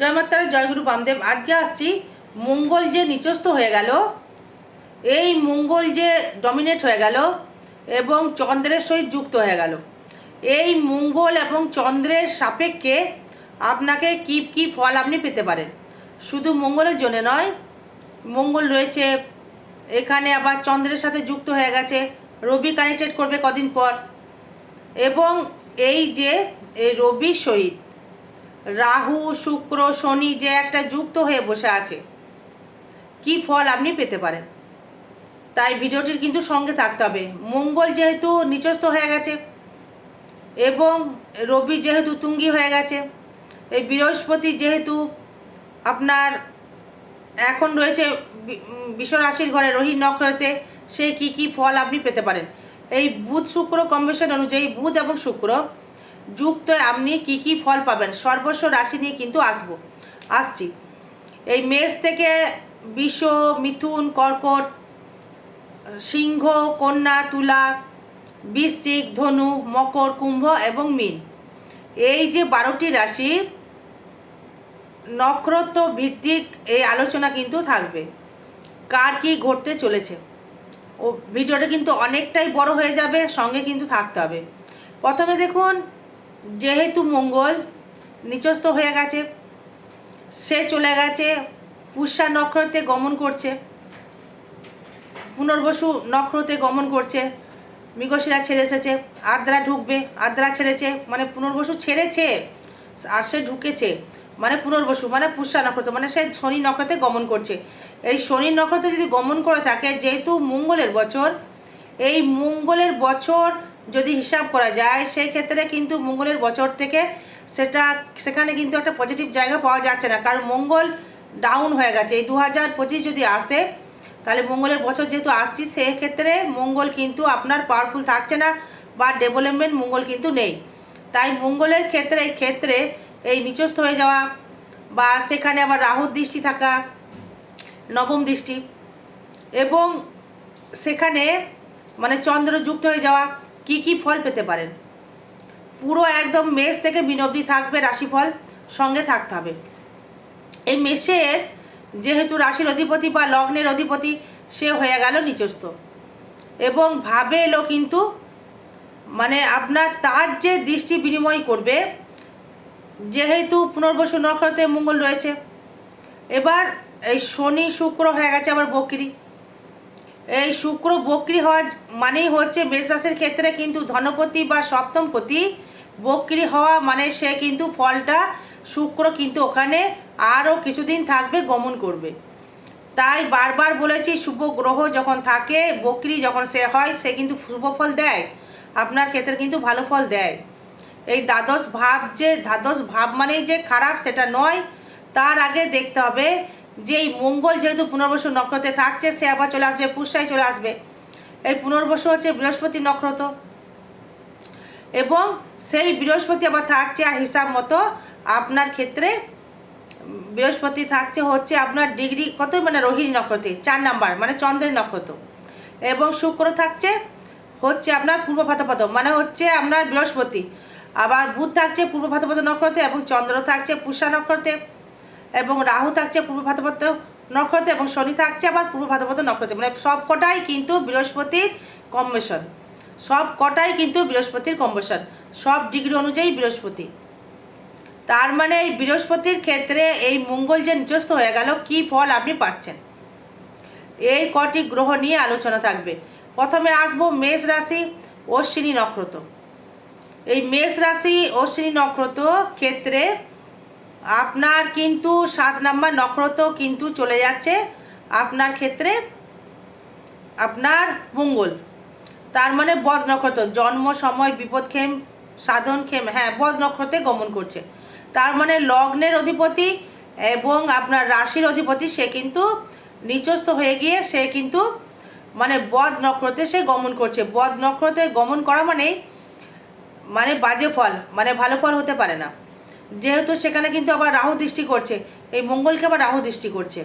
জয় মাতারা জয়গুরু বামদেব। আজকে আসছি মঙ্গল যে নিচস্থ হয়ে গেল, এই মঙ্গল যে ডমিনেট হয়ে গেল এবং চন্দ্রের সহিত যুক্ত হয়ে গেল। এই মঙ্গল এবং চন্দ্রের সাপেক্ষে আপনাকে কি কি ফল আপনি পেতে পারেন। শুধু মঙ্গলের জন্য নয়, মঙ্গল রয়েছে, এখানে আবার চন্দ্রের সাথে যুক্ত হয়ে গেছে, রবি কানেক্টেড করবে কদিন পর। এবং এই যে, এই রবির সহিত রাহু শুক্র শনি যে একটা যুক্ত হয়ে বসে আছে কি ফল আপনি পেতে পারেন? তাই ভিডিওটির কিন্তু সঙ্গে থাকতে হবে। মঙ্গল যেহেতু নিচস্থ হয়ে গেছে এবং রবি যেহেতু তুঙ্গি হয়ে গেছে এই বৃহস্পতি যেহেতু আপনার এখন রয়েছে বি- উম, বিশ্ব রাশির ঘরে রোহিণ নক্ষত্রে সে কি কি ফল আপনি পেতে পারেন? এই বুধ শুক্র কম্বিনেশন অনুযায়ী বুধ এবং শুক্র যুক্ত আপনি কি কি ফল পাবেন? সর্বস্ব রাশি নিয়ে কিন্তু আসব। আসছি। এই মেষ থেকে বিষ মিথুন, কর্কট, সিংহ, কন্যা, তুলা, বৃশ্চিক, ধনু, মকর, কুম্ভ এবং মীন। এই যে বারোটি রাশি, নক্ষত্র ভিত্তিক এই আলোচনা কিন্তু থাকবে। কার কি ঘটতে চলেছে? ও, ভিডিওটা কিন্তু অনেকটাই বড় হয়ে যাবে, সঙ্গে কিন্তু থাকতে হবে। প্রথমে দেখুন যেহেতু মঙ্গল নিচস্থ হয়ে গেছে, সে চলে গেছে, পুষ্যা নক্ষত্রে গমন করছে, পুনর্বসু নক্ষত্রে গমন করছে, মৃগশিরা ছেড়ে এসেছে, আদ্রা ঢুকবে, আদ্রা ছেড়েছে মানে পুনর্বসু ছেড়েছে, আর সে ঢুকেছে মানে পুনর্বসু মানে পুষ্যা নক্ষত্র মানে সে শনি নক্ষত্রে গমন করছে। এই শনি নক্ষত্রে যদি গমন করে থাকে, যেহেতু মঙ্গলের বছর, এই মঙ্গলের বছর যদি হিসাব করা যায়, সেই ক্ষেত্রে কিন্তু মঙ্গলের বছর থেকে সেটা, সেখানে কিন্তু একটা পজিটিভ জায়গা পাওয়া যাচ্ছে না। কারণ মঙ্গল ডাউন হয়ে গেছে। এই দু হাজার পঁচিশ যদি আসে, তাহলে মঙ্গলের বছর যেহেতু আসছি, সেক্ষেত্রে মঙ্গল কিন্তু আপনার পাওয়ারফুল থাকছে না বা ডেভেলপমেন্ট মঙ্গল কিন্তু নেই। তাই মঙ্গলের ক্ষেত্রে এই ক্ষেত্রে এই নিচস্থ হয়ে যাওয়া বা সেখানে আবার রাহুর দৃষ্টি থাকা, নবম দৃষ্টি এবং সেখানে মানে চন্দ্র যুক্ত হয়ে যাওয়া কি কি ফল পেতে পারেন? পুরো একদম মেষ থেকে বিনব্দি থাকবে রাশিফল, সঙ্গে থাকতে হবে। এই মেষের যেহেতু রাশির অধিপতি বা লগ্নের অধিপতি, সে হয়ে গেল নিচস্থ এবং ভাবে এলো কিন্তু মানে আপনার তার যে দৃষ্টি বিনিময় করবে, যেহেতু পুনর্বসু নক্ষত্রে মঙ্গল রয়েছে। এবার এই শনি, শুক্র হয়ে গেছে আবার বকরি। এই শুক্র বকরি হওয়া মানেই হচ্ছে মেষ রাশির ক্ষেত্রে কিন্তু ধনপতি বা সপ্তমপতি। বকরি হওয়া মানে সে কিন্তু ফলটা শুক্র কিন্তু ওখানে আরও কিছুদিন থাকবে, গমন করবে। তাই বারবার বলেছি, শুভ গ্রহ যখন থাকে, বকরি যখন সে হয়, সে কিন্তু শুভ ফল দেয়। আপনার ক্ষেত্রে কিন্তু ভালো ফল দেয়। এই দ্বাদশ ভাব যে, দ্বাদশ ভাব মানেই যে খারাপ, সেটা নয়। তার আগে দেখতে হবে যে এই মঙ্গল যেহেতু পুনর্বসু নক্ষত্রে থাকছে, সে আবার চলে আসবে, পুষ্যায় চলে আসবে। এই পুনর্বসু হচ্ছে বৃহস্পতি নক্ষত্র। এবং সেই বৃহস্পতি আবার থাকছে, আর হিসাব মতো আপনার ক্ষেত্রে বৃহস্পতি থাকছে হচ্ছে আপনার ডিগ্রি, কত মানে রোহিণী নক্ষত্রে, চার নাম্বার মানে চন্দ্রের নক্ষত্র। এবং শুক্র থাকছে হচ্ছে আপনার পূর্ব ভাতপদ মানে হচ্ছে আপনার বৃহস্পতি। আবার বুধ থাকছে পূর্ব ভাতপদ নক্ষত্রে এবং চন্দ্র থাকছে পুষা নক্ষত্রে। এবং রাহু থাকছে পূর্ব ভাতপদ নক্ষত্র এবং শনি থাকছে আবার পূর্ব ভাতপদ নক্ষত্র। মানে সব কটাই কিন্তু বৃহস্পতির কম্বিনেশন সব কটাই কিন্তু বৃহস্পতির কম্বেশন। সব ডিগ্রি অনুযায়ী বৃহস্পতি। তার মানে এই বৃহস্পতির ক্ষেত্রে এই মঙ্গল যে নিচস্থ হয়ে গেল, কি ফল আপনি পাচ্ছেন? এই কটি গ্রহ নিয়ে আলোচনা থাকবে। প্রথমে আসব মেষ রাশি অশ্বিনী নক্ষত্র। এই মেষ রাশি অশ্বিনী নক্ষত্র ক্ষেত্রে আপনার কিন্তু সাত নাম্বার নক্ষত্র কিন্তু চলে যাচ্ছে। আপনার ক্ষেত্রে আপনার মঙ্গল। তার মানে বদ নক্ষত্র জন্ম, সময় বিপদক্ষেম সাধনক্ষেম হ্যাঁ বদ নক্ষত্রে গমন করছে। তার মানে লগ্নের অধিপতি এবং আপনার রাশির অধিপতি সে কিন্তু নিচস্থ হয়ে গিয়ে সে কিন্তু মানে বদ নক্ষত্রে সে গমন করছে। বদ নক্ষত্রে গমন করা মানেই মানে বাজে ফল মানে ভালো ফল হতে পারে না। যেহেতু সেখানে কিন্তু আবার রাহু দৃষ্টি করছে, এই মঙ্গলকে আবার রাহু দৃষ্টি করছে।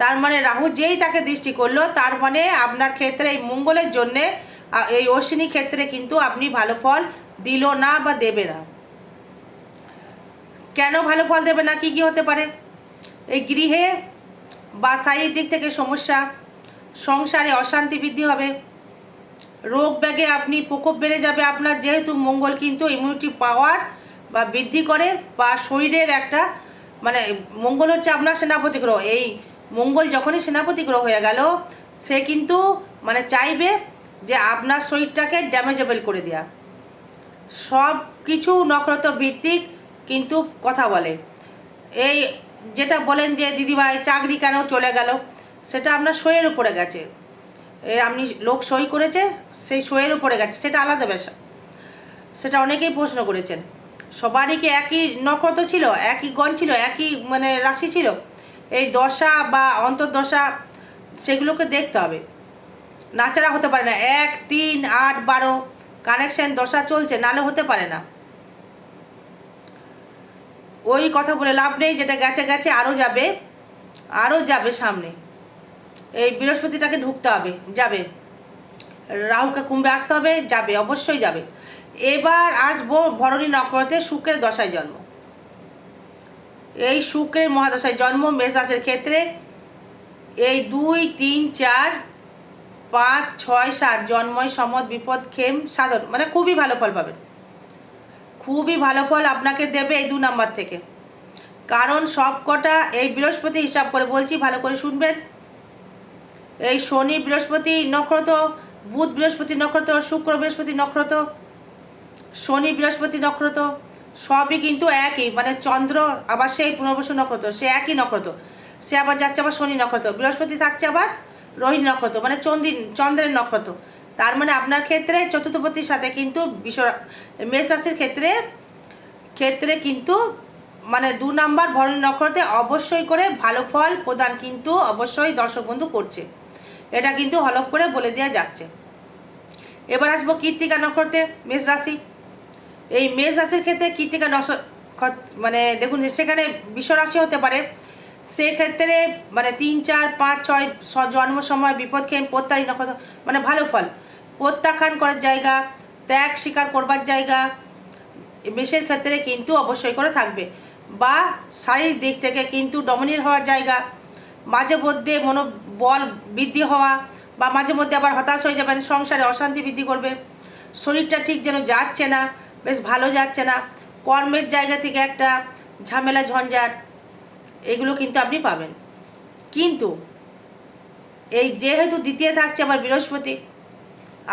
তার মানে রাহু যেই তাকে দৃষ্টি করল, তার মানে আপনার ক্ষেত্রে এই মঙ্গলের জন্যে এই অশ্বিনী ক্ষেত্রে কিন্তু আপনি ভালো ফল দিল না বা দেবে না। কেন ভালো ফল দেবে না? কি কি হতে পারে? এই গৃহে বা শারীরিক দিক থেকে সমস্যা, সংসারে অশান্তি বৃদ্ধি হবে, রোগ ব্যাগে আপনি প্রকোপ বেড়ে যাবে, আপনার যেহেতু মঙ্গল কিন্তু ইমিউনিটি পাওয়ার বা বৃদ্ধি করে বা শরীরের একটা মানে মঙ্গল হচ্ছে আপনার সেনাপতি গ্রহ। এই মঙ্গল যখনই সেনাপতি গ্রহ হয়ে গেল, সে কিন্তু মানে চাইবে যে আপনার শরীরটাকে ড্যামেজেবল করে দেওয়া সব কিছু নক্ষত্র ভিত্তিক কিন্তু কথা বলে। এই যেটা বলেন যে, দিদিভাই, চাকরি কেন চলে গেল? সেটা আপনার সইয়ের উপরে গেছে। এ আপনি লোক সই করেছে, সেই সইয়ের উপরে গেছে। সেটা আলাদা বিষয় সেটা অনেকেই প্রশ্ন করেছেন। সবারই কি একই নক্ষত্র ছিল? একই গণ ছিল? একই মানে রাশি ছিল? এই দশা বা অন্তর্দশা, সেগুলোকে দেখতে হবে। নাচারা হতে পারে না। এক, তিন, আট, বারো কানেকশন দশা চলছে, নালে হতে পারে না। ওই কথা বলে লাভ নেই, যেটা গেছে গেছে আরও যাবে আরও যাবে সামনে। এই বৃহস্পতিটাকে ঢুকতে হবে, যাবে। রাহুকে কুম্ভে আসতে হবে, যাবে, অবশ্যই যাবে। এবার আসব ভরণী নক্ষত্রে শুক্রের দশায় জন্ম। এই শুক্রের মহাদশায় জন্ম মেষ রাশির ক্ষেত্রে। এই দুই, তিন, চার, পাঁচ, ছয়, সাত জন্ময় সমদ, বিপদ খেম সাধন। মানে খুবই ভালো ফল পাবেন। খুবই ভালো ফল আপনাকে দেবে এই দু নাম্বার থেকে। কারণ সব কটা এই বৃহস্পতি হিসাব করে বলছি, ভালো করে শুনবেন। এই শনি বৃহস্পতি নক্ষত্র, বুধ বৃহস্পতি নক্ষত্র, শুক্র বৃহস্পতি নক্ষত্র শনি, বৃহস্পতি নক্ষত্র, সবই কিন্তু একই। মানে চন্দ্র আবার সেই পুনর্বসু নক্ষত্র, সে একই নক্ষত্র। সে আবার যাচ্ছে আবার শনি নক্ষত্র, বৃহস্পতি থাকছে আবার রোহিণী নক্ষত্র মানে চন্দিন, চন্দ্রের নক্ষত্র। তার মানে আপনার ক্ষেত্রে চতুর্থপতির সাথে কিন্তু বিশ্ব মেষ রাশির ক্ষেত্রে ক্ষেত্রে কিন্তু মানে দু নাম্বার ভরণী নক্ষত্রে অবশ্যই করে ভালো ফল প্রদান কিন্তু অবশ্যই দর্শক বন্ধু করছে। এটা কিন্তু হলক করে বলে দেওয়া যাচ্ছে। এবার আসব কৃত্তিকা নক্ষত্রে, মেষ রাশি। এই মেষ রাশির ক্ষেত্রে কৃত্তিকা নক্ষত্র মানে দেখুন, সেখানে বিশ্ব রাশি হতে পারে। সেক্ষেত্রে মানে তিন, চার, পাঁচ, ছয় জন্ম সময়, বিপদ খেয়ে প্রত্যাহী নক্ষত্র মানে ভালো ফল। প্রত্যাখ্যান করার জায়গা, ত্যাগ স্বীকার করবার জায়গা, মেষের ক্ষেত্রে কিন্তু অবশ্যই করে থাকবে। বা শারীরিক দিক থেকে কিন্তু ডমিনেট হওয়ার জায়গা, মাঝে মধ্যে মনোবল বৃদ্ধি হওয়া, বা মাঝে মধ্যে আবার হতাশ হয়ে যাবেন, সংসারে অশান্তি বৃদ্ধি করবে, শরীরটা ঠিক যেন যাচ্ছে না বেশ ভালো যাচ্ছে না। কর্মের জায়গা থেকে একটা ঝামেলা, ঝঞ্ঝাট, এগুলো কিন্তু আপনি পাবেন। কিন্তু এই যেহেতু দ্বিতীয় থাকছে আবার বৃহস্পতি,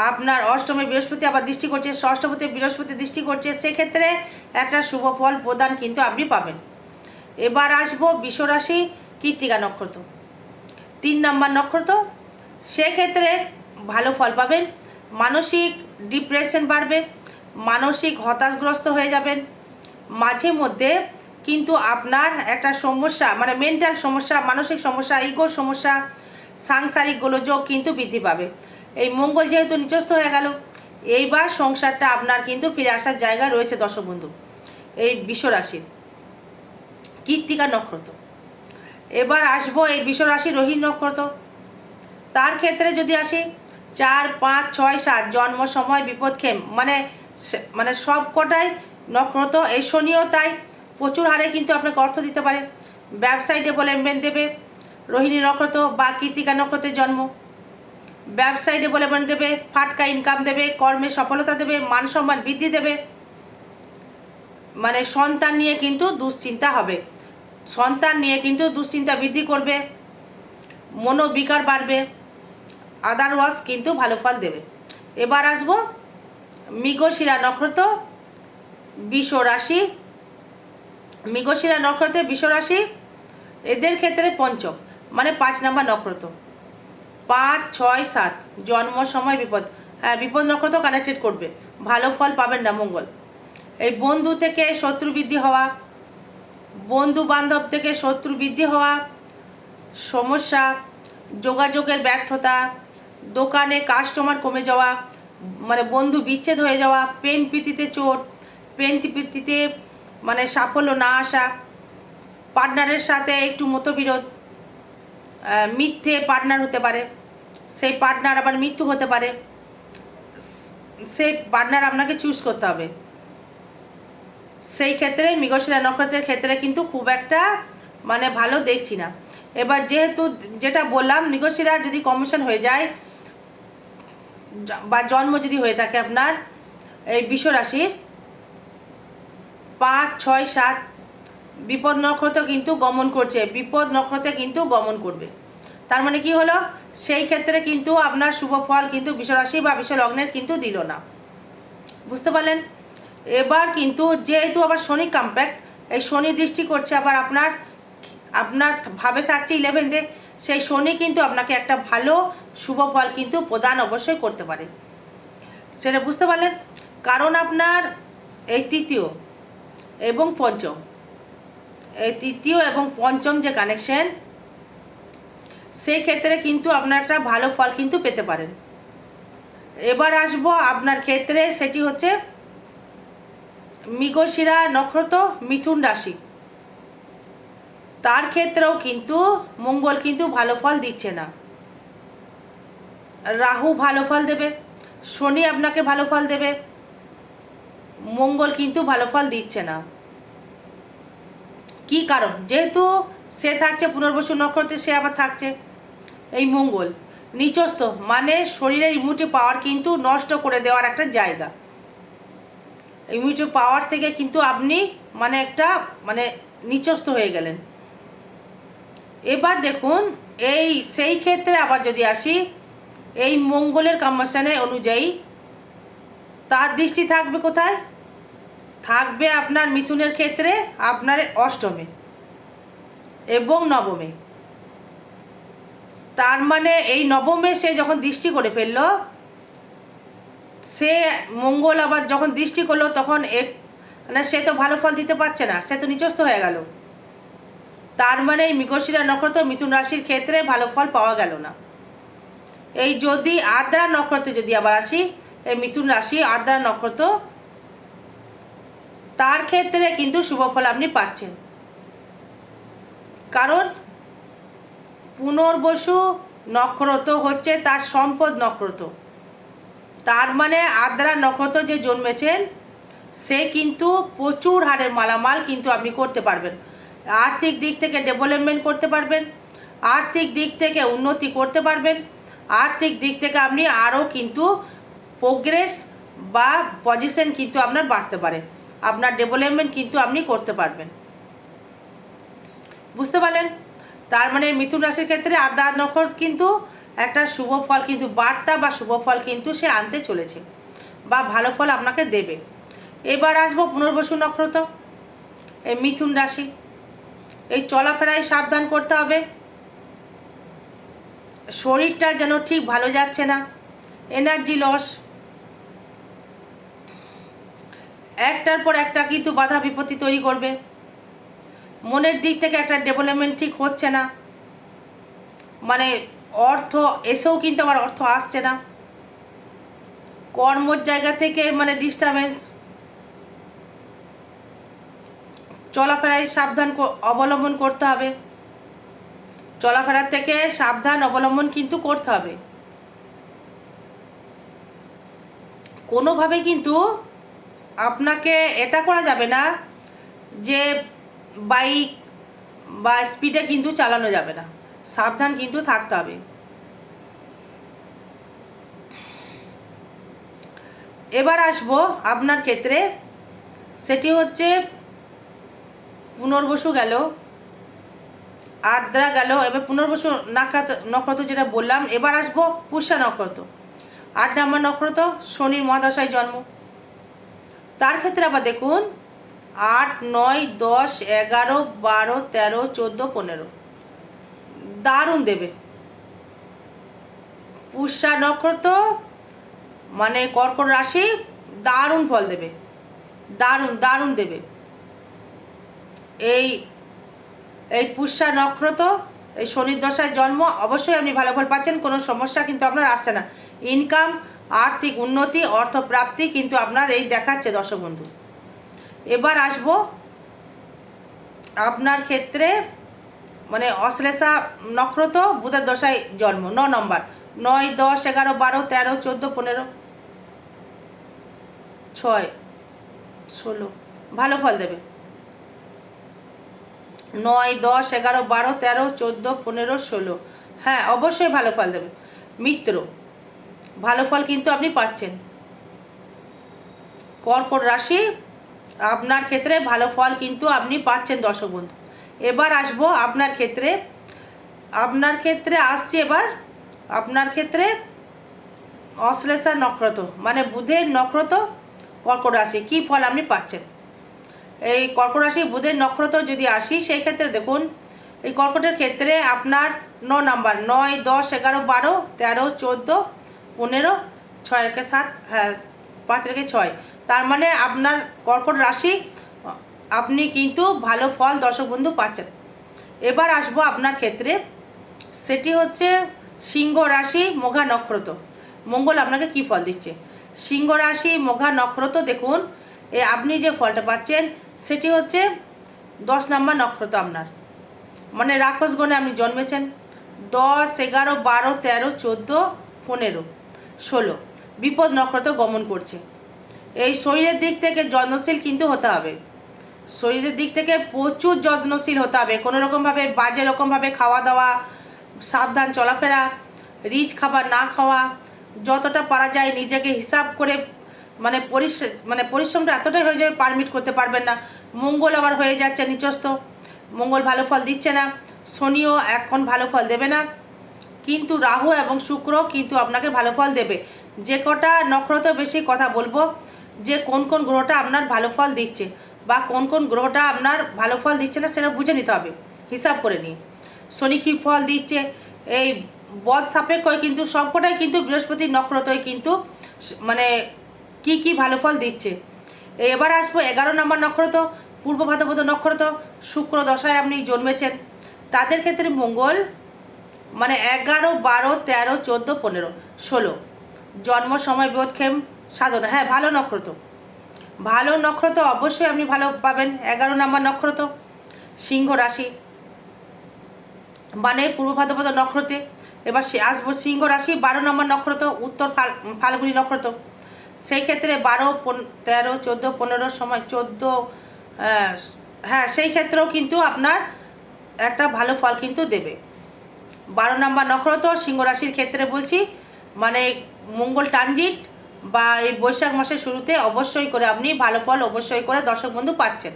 আপনার অষ্টমে বৃহস্পতি আবার দৃষ্টি করছে, ষষ্ঠপতি বৃহস্পতি দৃষ্টি করছে, সেক্ষেত্রে একটা শুভ ফল প্রদান কিন্তু আপনি পাবেন। এবার আসব বিশ্বরাশি কৃত্তিকা নক্ষত্র। তিন নম্বর নক্ষত্র, সেক্ষেত্রে ভালো ফল পাবেন। মানসিক ডিপ্রেশন বাড়বে মানসিক হতাশগ্রস্ত হয়ে যাবেন। মাঝে মধ্যে কিন্তু আপনার একটা সমস্যা মানে মেন্টাল সমস্যা, মানসিক সমস্যা ইগোর সমস্যা, সাংসারিক গোলযোগ কিন্তু বৃদ্ধি পাবে। এই মঙ্গল যেহেতু নিচস্থ হয়ে গেল, এইবার সংসারটা আপনার কিন্তু ফিরে আসার জায়গা রয়েছে দর্শক বন্ধু। এই বিশ্বরাশির কৃত্তিকা নক্ষত্র। এবার আসব এই বিশ্বরাশি রোহিণ নক্ষত্র। তার ক্ষেত্রে যদি আসি, চার, পাঁচ, ছয়, সাত, জন্ম, সময় বিপদক্ষেম মানে মানে সব কটাই নক্ষত্র এই শনিও তাই, প্রচুর হারে কিন্তু আপনাকে অর্থ দিতে পারে। ব্যবসায়ীতে বলে লেনদেন দেবে, রোহিণী নক্ষত্র বা কৃতিকা নক্ষত্রের জন্ম। ব্যবসায়ীতে বলে বলে দেবে, ফাটকা ইনকাম দেবে, কর্মে সফলতা দেবে, মান সম্মান বৃদ্ধি দেবে। মানে সন্তান নিয়ে কিন্তু দুশ্চিন্তা হবে। সন্তান নিয়ে কিন্তু দুশ্চিন্তা বৃদ্ধি করবে। মনোবিকার বাড়বে। আদারওয়াইজ কিন্তু ভালো ফল দেবে। এবার আসব মৃগশিরা নক্ষত্র বিষ রাশি মৃগশিরা নক্ষত্রে বিষ রাশি এদের ক্ষেত্রে পঞ্চম মানে পাঁচ নাম্বার নক্ষত্র। পাঁচ, ছয়, সাত, জন্ম, সময়, বিপদ। হ্যাঁ বিপদ নক্ষত্র কানেক্টেড করবে। ভালো ফল পাবেন না মঙ্গল। এই বন্ধু থেকে শত্রু বৃদ্ধি হওয়া, বন্ধু বান্ধব থেকে শত্রু বৃদ্ধি হওয়া, সমস্যা, যোগাযোগের ব্যর্থতা, দোকানে কাস্টমার কমে যাওয়া মানে বন্ধু বিচ্ছেদ হয়ে যাওয়া, প্রেম প্রীতিতে চোট, প্রেম প্রীতিতে মানে সাফল্য না আসা পার্টনারের সাথে একটু মতবিরোধ মিথ্যে পার্টনার হতে পারে, সেই পার্টনার আবার মৃত্যু হতে পারে, সেই পার্টনার আপনাকে চুজ করতে হবে। সেই ক্ষেত্রে, মৃগশিরা নক্ষত্রের ক্ষেত্রে কিন্তু খুব একটা মানে ভালো দেখছি না। এবার যেহেতু যেটা বললাম, মৃগশিরা যদি কমিশন হয়ে যায় বা জন্ম যদি হয়ে থাকে আপনার, এই বিশ্ব রাশির, পাঁচ, ছয়, সাত, বিপদ নক্ষত্র কিন্তু গমন করছে, বিপদ নক্ষত্রে কিন্তু গমন করবে। তার মানে কি হলো? সেই ক্ষেত্রে কিন্তু আপনার শুভ ফল কিন্তু বিশ্বরাশি বা বিশ্ব লগ্নের কিন্তু দিল না। বুঝতে পারলেন? এবার কিন্তু যেহেতু আবার শনি কম্প্যাক্ট এই শনি দৃষ্টি করছে আবার আপনার আপনার ভাবে থাকছে ইলেভেনথে সেই শনি কিন্তু আপনাকে একটা ভালো, শুভ ফল কিন্তু প্রদান অবশ্যই করতে পারে। সেটা বুঝতে পারলেন? কারণ আপনার এই তৃতীয় এবং পঞ্চম, এই তৃতীয় এবং পঞ্চম যে কানেকশন সেই ক্ষেত্রে কিন্তু আপনার একটা ভালো ফল কিন্তু পেতে পারেন। এবার আসব আপনার ক্ষেত্রে, সেটি হচ্ছে মৃগশিরা নক্ষত্র, মিথুন রাশি। তার ক্ষেত্রেও কিন্তু মঙ্গল কিন্তু ভালো ফল দিচ্ছে না। রাহু ভালো ফল দেবে, শনি আপনাকে ভালো ফল দেবে, মঙ্গল কিন্তু ভালো ফল দিচ্ছে না। কি কারণ? যেহেতু সে থাকছে পুনর্বসু নক্ষত্রে, সে আবার থাকছে এই মঙ্গল। নিচস্থ মানে শরীরের ইমিউনিটি পাওয়ার কিন্তু নষ্ট করে দেওয়ার একটা জায়গা। ইমিউনিটি পাওয়ার থেকে কিন্তু আপনি মানে একটা মানে নিচস্থ হয়ে গেলেন। এবার দেখুন, এই সেই ক্ষেত্রে আবার যদি আসি, এই মঙ্গলের কম্বাসনে অনুযায়ী, তার দৃষ্টি থাকবে কোথায়? থাকবে আপনার মিথুনের ক্ষেত্রে আপনার অষ্টমে এবং নবমে। তার মানে এই নবমে সে যখন দৃষ্টি করে ফেলল, সে মঙ্গল আবার যখন দৃষ্টি করল, তখন এক মানে সে তো ভালো ফল দিতে পারছে না, সে তো নিচস্থ হয়ে গেল। তার মানে এই মৃগশিরা নক্ষত্র মিথুন রাশির ক্ষেত্রে ভালো ফল পাওয়া গেল না। এই যদি আদ্রা নক্ষত্রে যদি আবার আসি, এই মিথুন রাশি আদ্রা নক্ষত্র, তার ক্ষেত্রে কিন্তু শুভ ফল আপনি পাচ্ছেন। কারণ পুনর্বসু নক্ষত্র হচ্ছে তার সম্পদ নক্ষত্র। তার মানে আদ্রা নক্ষত্র যে জন্মেছেন, সে কিন্তু প্রচুর হারে মালামাল কিন্তু আপনি করতে পারবেন। আর্থিক দিক থেকে ডেভেলপমেন্ট করতে পারবেন, আর্থিক দিক থেকে উন্নতি করতে পারবেন, আর্থিক দিক থেকে আপনি আরও কিন্তু প্রোগ্রেস বা পজিশন কিন্তু আপনার বাড়তে পারে। আপনার ডেভেলপমেন্ট কিন্তু আপনি করতে পারবেন। বুঝতে পারলেন? তার মানে মিথুন রাশির ক্ষেত্রে আদা নক্ষত্র কিন্তু একটা শুভ ফল কিন্তু, বার্তা বা শুভ ফল কিন্তু সে আনতে চলেছে বা ভালো ফল আপনাকে দেবে। এবার আসব পুনর্বসু নক্ষত্র, এই মিথুন রাশি। এই চলাফেরায় সাবধান করতে হবে। শরীরটা যেন ঠিক ভালো যাচ্ছে না। এনার্জি লস একটার পর একটা কিন্তু বাধা বিপত্তি তৈরি করবে। মনের দিক থেকে একটা ডেভেলপমেন্ট ঠিক হচ্ছে না। মানে অর্থ, এসেও কিন্তু আমার অর্থ আসছে না। কর্মর জায়গা থেকে মানে ডিস্টারবেন্স চলাফেরায় সাবধান অবলম্বন করতে হবে। চলাফেরার থেকে সাবধান অবলম্বন কিন্তু করতে হবে। কোনোভাবে কিন্তু আপনাকে এটা করা যাবে না যে বাইক বা স্পিডে কিন্তু চালানো যাবে না। সাবধান কিন্তু থাকতে হবে। এবার আসব আপনার ক্ষেত্রে। সেটি হচ্ছে পুনর্বসু গেল। আদ্রা গেল। এবার পুনর্বসু নক্ষত্র নক্ষত্র যেটা বললাম, এবার আসব পুষ্যা নক্ষত্র। আট নম্বর নক্ষত্র শনির মহাদশায় জন্ম। তার ক্ষেত্রে আবার দেখুন, আট, নয়, দশ, এগারো, বারো, তেরো, চোদ্দ, পনেরো। দারুণ দেবে। পুষ্যা নক্ষত্র মানে কর্কট রাশি, দারুণ ফল দেবে। দারুণ দারুণ দেবে। এই এই পুষ্যা নক্ষত্র, এই শনির দশায় জন্ম, অবশ্যই আপনি ভালো ফল পাচ্ছেন, কোনো সমস্যা কিন্তু আপনার আসছে না। ইনকাম আর্থিক উন্নতি, অর্থপ্রাপ্তি কিন্তু আপনার এই দেখাচ্ছে দর্শক বন্ধু। এবার আসব আপনার ক্ষেত্রে মানে অশ্লেষা নক্ষত্র, বুধের দশায় জন্ম, ন নম্বর। নয়, দশ, এগারো, বারো, তেরো, চোদ্দ, পনেরো, ছয়, ষোলো। ভালো ফল দেবে। নয়, দশ, এগারো, বারো, তেরো, চোদ্দ, পনেরো, ষোলো। হ্যাঁ অবশ্যই ভালো ফল দেবে। মিত্র, ভালো ফল কিন্তু আপনি পাচ্ছেন। কর্কট রাশি, আপনার ক্ষেত্রে ভালো ফল কিন্তু আপনি পাচ্ছেন দর্শক বন্ধু এবার আসব আপনার ক্ষেত্রে। আপনার ক্ষেত্রে আসছে এবার। আপনার ক্ষেত্রে অশ্লেষার নক্ষত্র মানে বুধের নক্ষত্র কর্কট রাশি, কী ফল আপনি পাচ্ছেন? এই কর্কট রাশি বুধের নক্ষত্র যদি আসি, সেই ক্ষেত্রে দেখুন, এই কর্কটের ক্ষেত্রে আপনার ন নাম্বার, নয়, দশ, এগারো, বারো, তেরো, চোদ্দ, পনেরো, ছয় রেখে সাত হ্যাঁ পাঁচ রেখে ছয়। তার মানে আপনার কর্কট রাশি, আপনি কিন্তু ভালো ফল দর্শক বন্ধু পাচ্ছেন। এবার আসব আপনার ক্ষেত্রে, সেটি হচ্ছে সিংহ রাশি মোঘা নক্ষত্র। মঙ্গল আপনাকে কি ফল দিচ্ছে? সিংহ রাশি মোঘা নক্ষত্র দেখুন, এ আপনি যে ফলটা পাচ্ছেন সেটি হচ্ছে দশ নাম্বার নক্ষত্র আপনার। মানে রাক্ষস গণে আপনি জন্মেছেন। দশ, এগারো, বারো, তেরো, চোদ্দ, পনেরো, ষোলো। বিপদ নক্ষত্র গমন করছে। এই শরীরের দিক থেকে যত্নশীল কিন্তু হতে হবে। শরীরের দিক থেকে প্রচুর যত্নশীল হতে হবে। কোনো রকমভাবে, বাজে রকমভাবে খাওয়া দাওয়া, সাবধান চলাফেরা, রিচ খাবার না খাওয়া, যতটা পারা যায় নিজেকে হিসাব করে মানে পরিশ্র মানে পরিশ্রমটা এতটাই হয়ে যাবে পারমিট করতে পারবেন না। মঙ্গল আবার হয়ে যাচ্ছে নিচস্ত মঙ্গল ভালো ফল দিচ্ছে না। শনিও এখন ভালো ফল দেবে না। কিন্তু রাহু এবং শুক্র কিন্তু আপনাকে ভালো ফল দেবে। যে কটা নক্ষত্র বেশি কথা বলব, যে কোন কোন গ্রহটা আপনার ভালো ফল দিচ্ছে বা কোন কোন গ্রহটা আপনার ভালো ফল দিচ্ছে না, সেটা বুঝে নিতে হবে। হিসাব করে নিয়ে শনি কী ফল দিচ্ছে? এই বধ সাপেক্ষই কিন্তু সবকটাই কিন্তু বৃহস্পতির নক্ষত্রই কিন্তু মানে কি কি ভালো ফল দিচ্ছে? এবার আসব এগারো নম্বর নক্ষত্র, পূর্ব ভাদ্রপদ নক্ষত্র, শুক্র দশায় আপনি জন্মেছেন। তাদের ক্ষেত্রে মঙ্গল মানে এগারো, বারো, তেরো, চোদ্দ, পনেরো, ষোলো। জন্ম, সময় বোধক্ষেম সাধনা। হ্যাঁ ভালো নক্ষত্র। ভালো নক্ষত্র অবশ্যই আপনি ভালো পাবেন। এগারো নম্বর নক্ষত্র, সিংহ রাশি। মানে পূর্ব ভাদ্রপদ নক্ষত্রে, এবার সে আসব সিংহ রাশি, বারো নম্বর নক্ষত্র, উত্তর ফাল ফাল্গুনি নক্ষত্র। সেই ক্ষেত্রে বারো, পন- তেরো, চোদ্দ, পনেরো সময় চোদ্দ হ্যাঁ সেই ক্ষেত্রেও কিন্তু আপনার একটা ভালো ফল কিন্তু দেবে। বারো নম্বর নক্ষত্র, সিংহ রাশির ক্ষেত্রে বলছি মানে মঙ্গল ট্রানজিট বা এই বৈশাখ মাসের শুরুতে অবশ্যই করে আপনি ভালো ফল অবশ্যই করে দর্শক বন্ধু পাচ্ছেন।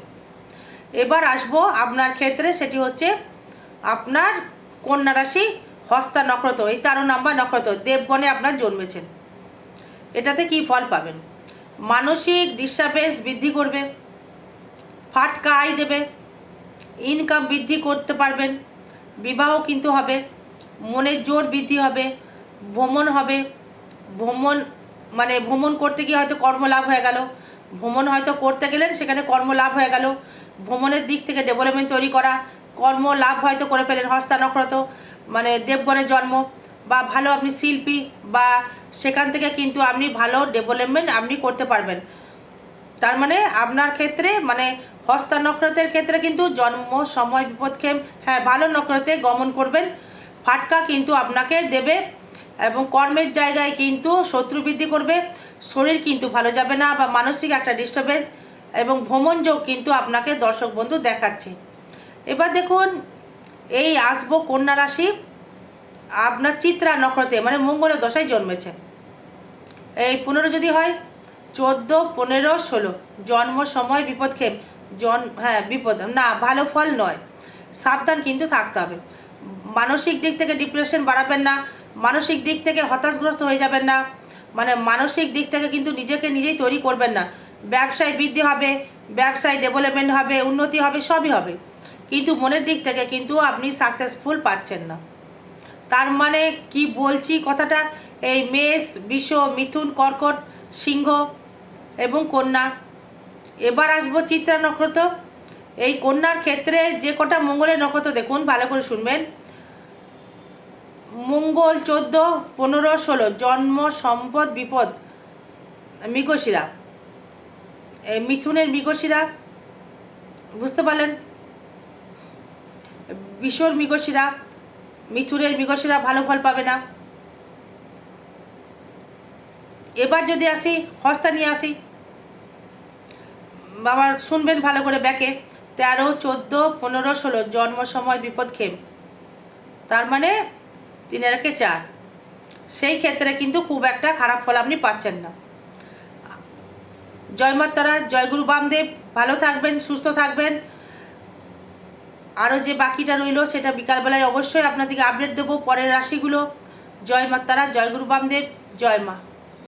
এবার আসব আপনার ক্ষেত্রে, সেটি হচ্ছে আপনার কন্যা রাশি হস্তা নক্ষত্র, এই তেরো নম্বর নক্ষত্র, দেবগণে আপনার জন্মেছেন। এটাতে কি ফল পাবেন? মানসিক ডিস্টার্বেন্স বৃদ্ধি করবে ফাটকা আয় দেবে ইনকাম বৃদ্ধি করতে পারবেন, বিবাহ কিন্তু হবে, মনের জোর বৃদ্ধি হবে, ভ্রমণ হবে, ভ্রমণ মানে ভ্রমণ করতে গিয়ে হয়তো কর্মলাভ হয়ে গেল, ভ্রমণ হয়তো করতে গেলেন, সেখানে কর্মলাভ হয়ে গেল, ভ্রমণের দিক থেকে ডেভেলপমেন্ট তৈরি করা, কর্ম লাভ হয়তো করে ফেলেন হস্তা নক্ষত্র মানে দেবগণের জন্ম, বা ভালো আপনি শিল্পী বা সেখান থেকে কিন্তু আপনি ভালো ডেভেলপমেন্ট আপনি করতে পারবেন। তার মানে আপনার ক্ষেত্রে মানে হস্তা নক্ষত্রের ক্ষেত্রে কিন্তু জন্ম, সময় বিপদক্ষেম হ্যাঁ ভালো নক্ষত্রে গমন করবেন। ফাটকা কিন্তু আপনাকে দেবে এবং কর্মের জায়গায় কিন্তু শত্রু বৃদ্ধি করবে। শরীর কিন্তু ভালো যাবে না বা মানসিক একটা ডিস্টার্বেন্স এবং ভ্রমণ যোগ কিন্তু আপনাকে দর্শক বন্ধু দেখাচ্ছে। এবার দেখুন, এই আসব কন্যা রাশি। আপনার চিত্রা নক্ষত্রে মানে মঙ্গলের দশায় জন্মেছে। এই পনেরো যদি হয়, চোদ্দ, পনেরো, ষোলো। জন্ম, সময়, বিপদক্ষেপ। জন হ্যাঁ বিপদ। না, ভালো ফল নয়। সাবধান কিন্তু থাকতে হবে। মানসিক দিক থেকে ডিপ্রেশন বাড়াবেন না। মানসিক দিক থেকে হতাশগ্রস্ত হয়ে যাবেন না। মানে মানসিক দিক থেকে কিন্তু নিজেকে নিজেই তৈরি করবেন না। ব্যবসায় বৃদ্ধি হবে, ব্যবসায় ডেভেলপমেন্ট হবে, উন্নতি হবে, সবই হবে। কিন্তু মনের দিক থেকে কিন্তু আপনি সাকসেসফুল পাচ্ছেন না। তার মানে কি বলছি কথাটা? এই মেষ, বিষ, মিথুন, কর্কট, সিংহ এবং কন্যা। এবার আসব চিত্রা নক্ষত্র। এই কন্যার ক্ষেত্রে যে কটা মঙ্গলের নক্ষত্র দেখুন, ভালো করে শুনবেন। মঙ্গল চোদ্দ, পনেরো, ষোলো, জন্ম, সম্পদ, বিপদ, মৃগশিরা। এই মিথুনের মৃগশিরা, বুঝতে পারলেন? বিশ্বর মৃগশিরা মিথুনের মৃগশিরা ভালো ফল পাবে না। এবার যদি আসি, হস্তা নিয়ে আসি। বাবা শুনবেন ভালো করে ব্যাকে। তেরো, চোদ্দ, পনেরো, ষোলো, জন্ম, সময়, বিপদ খেম তার মানে তিনের একে চার। সেই ক্ষেত্রে কিন্তু খুব একটা খারাপ ফল আপনি পাচ্ছেন না। জয় মাতারা, জয় বামদেব, ভালো থাকবেন, সুস্থ থাকবেন। আরও যে বাকিটা রইল সেটা বিকালবেলায় অবশ্যই আপনাদেরকে আপডেট দেবো। পরের রাশিগুলো। জয় মা তারা জয় গুরু বামদেব, জয় মা।